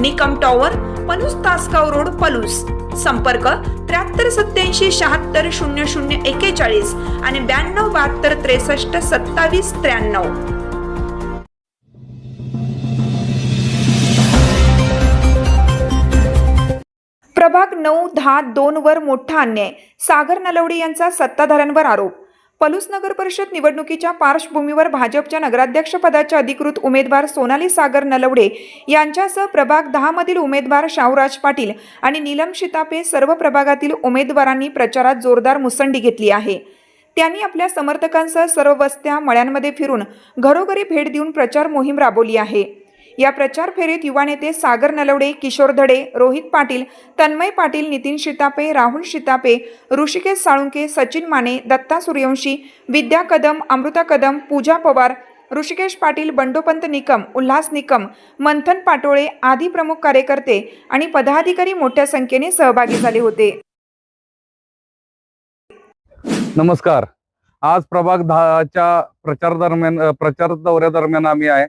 Nikam tower Palus Tasgaon road Palus. संपर्क त्र्याहत्तर सत्याऐंशी शहात्तर शून्य शून्य एकेचाळीस आणि ब्याण्णव बहात्तर त्रेसष्ट सत्तावीस त्र्याण्णव. प्रभाग नऊ दहा दोन वर मोठा अन्याय. सागर नलवडे यांचा सत्ताधाऱ्यांवर आरोप. पलूस नगर परिषद निवडणुकीच्या पार्श्वभूमीवर भाजपच्या नगराध्यक्षपदाच्या अधिकृत उमेदवार सोनाली सागर नलवडे यांच्यासह प्रभाग दहामधील उमेदवार शाहूराज पाटील आणि नीलम शितापे सर्व प्रभागातील उमेदवारांनी प्रचारात जोरदार मुसंडी घेतली आहे. त्यांनी आपल्या समर्थकांसह सर्व वस्त्या मळ्यांमध्ये फिरून घरोघरी भेट देऊन प्रचार मोहीम राबवली आहे. या प्रचार फेरीत युवा नेते सागर नलवडे किशोर धडे रोहित पाटील तन्मय पाटील नितीन शितापे राहुल शितापे ऋषिकेश साळुंके सचिन माने दत्ता सूर्यवंशी विद्या कदम अमृता कदम पूजा पवार ऋषिकेश पाटील बंडोपंत निकम उल्हास निकम मंथन पाटोळे आदी प्रमुख कार्यकर्ते आणि पदाधिकारी मोठ्या संख्येने सहभागी झाले होते. नमस्कार. आज प्रभाग दहाच्या प्रचार दरम्यान प्रचार प्रचार दौऱ्यादरम्यान आम्ही आहे.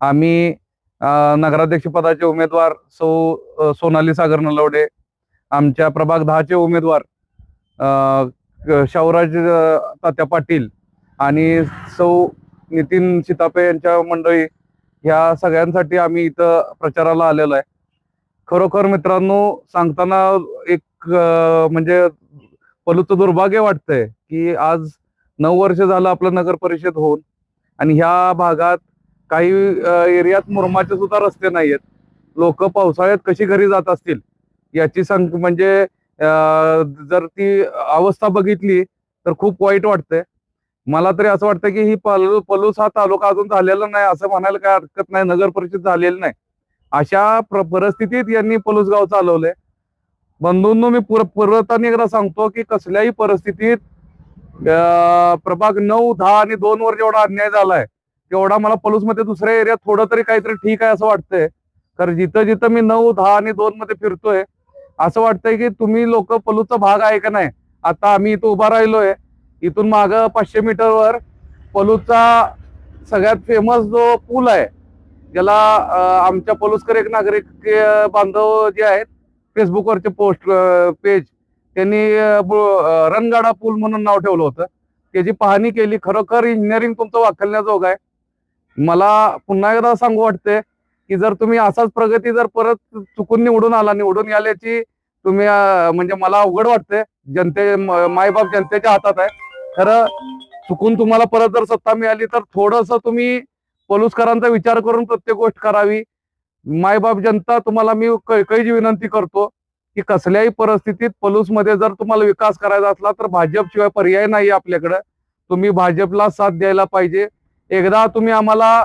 आम्ही नगराध्यक्ष पदाचे उमेदवार सौ सोनाली सागर नलवडे आमच्या प्रभाग दहाचे उमेदवार अ, शाहूराज तात्या पाटील आणि सौ नितीन सीतापे यांच्या मंडळी ह्या सगळ्यांसाठी आम्ही इथं प्रचाराला आलेलो आहे. खरोखर मित्रांनो सांगताना एक म्हणजे पलूचं दुर्भाग्य वाटतंय की आज नऊ वर्ष झालं आपलं नगर परिषद होऊन आणि ह्या भागात काही एरियात मुरमाचे सुद्धा रस्ते नाही आहेत लोक पावसाळ्यात कशी घरी जात असतील? याची संख म्हणजे जर ती अवस्था बघितली तर खूप वाईट वाटतंय. मला तरी असं वाटतं की ही पलू पलूस हा तालुका अजून झालेला नाही असं म्हणायला काय हरकत नाही नगर परिषद झालेली नाही. अशा परिस्थितीत यांनी पलूस गाव चालवलंय. बंधूंनो मी पुर पूर्वताने एकदा सांगतो की कसल्याही परिस्थितीत प्रभाग नऊ दहा आणि दोन वर जेवढा अन्याय झालाय तेवढा मला पलूसमध्ये दुसऱ्या एरियात थोडं तरी काहीतरी ठीक आहे असं वाटतंय. कारण जिथं जिथं मी नऊ दहा आणि दोन मध्ये फिरतोय असं वाटतंय की तुम्ही लोक पलूचा भाग आहे का नाही? आता आम्ही इथं उभा राहिलोय. इथून माग पाचशे मीटरवर पलूचा सगळ्यात फेमस जो पूल आहे ज्याला आमच्या पलूसकर एक नागरिक बांधव जे आहेत फेसबुकवरचे पोस्ट पेज त्यांनी अं, रणगाडा पूल म्हणून नाव ठेवलं होतं. त्याची पाहणी केली. खरोखर इंजिनिअरिंग तुमचं वाखलण्याजोग आहे. मला पुन्हा एकदा सांगू वाटते की जर तुम्ही असाच प्रगती जर परत चुकून निवडून आला निवडून आल्याची तुम्ही म्हणजे मला अवघड वाटते. जनते मायबाप जनतेच्या हातात आहे. खरं चुकून तुम्हाला परत जर सत्ता मिळाली तर थोडस तुम्ही पलुसकरांचा विचार करून प्रत्येक गोष्ट करावी. मायबाप जनता तुम्हाला मी कळकळीची विनंती करतो की कसल्याही परिस्थितीत पलूसमध्ये जर तुम्हाला विकास करायचा असला तर भाजपशिवाय पर्याय नाही आपल्याकडं. तुम्ही भाजपला साथ द्यायला पाहिजे. एकदा तुम्ही आम्हाला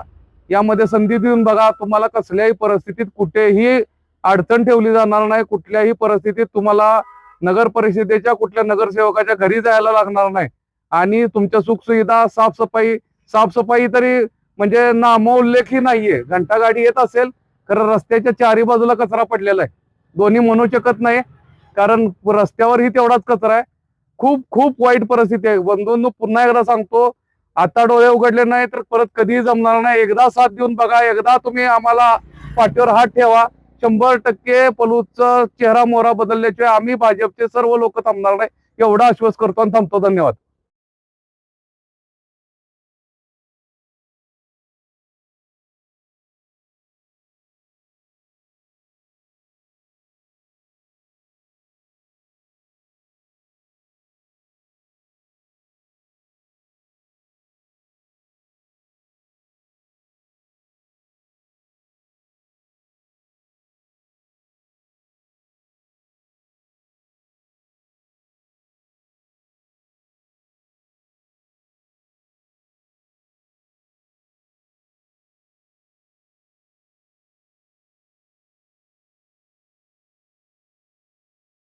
यामध्ये संधी देऊन बघा तुम्हाला कसल्याही परिस्थितीत कुठेही अडचण ठेवली जाणार नाही कुठल्याही परिस्थितीत तुम्हाला नगर परिषदेच्या कुठल्या नगरसेवकाच्या घरी जायला लागणार नाही. आणि तुमच्या सुखसुविधा साफसफाई साफसफाई तरी म्हणजे नामोल्लेखही नाहीये. घंटागाडी येत असेल कारण रस्त्याच्या चारी बाजूला कचरा पडलेला आहे. दोन्ही म्हणू शकत नाही कारण रस्त्यावरही तेवढाच कचरा आहे. खूप खूप वाईट परिस्थिती आहे. बंधूंनो पुन्हा एकदा सांगतो आता डोळे उघडले नाही तर परत कधीही जमणार नाही. एकदा साथ देऊन बघा एकदा तुम्ही आम्हाला पाठीवर हात ठेवा. शंभर टक्के पलूचा चेहरा मोहरा बदलल्याशिवाय आम्ही भाजपचे सर्व लोक थांबणार नाही. एवढा आश्वास करतो आणि थांबतो. धन्यवाद.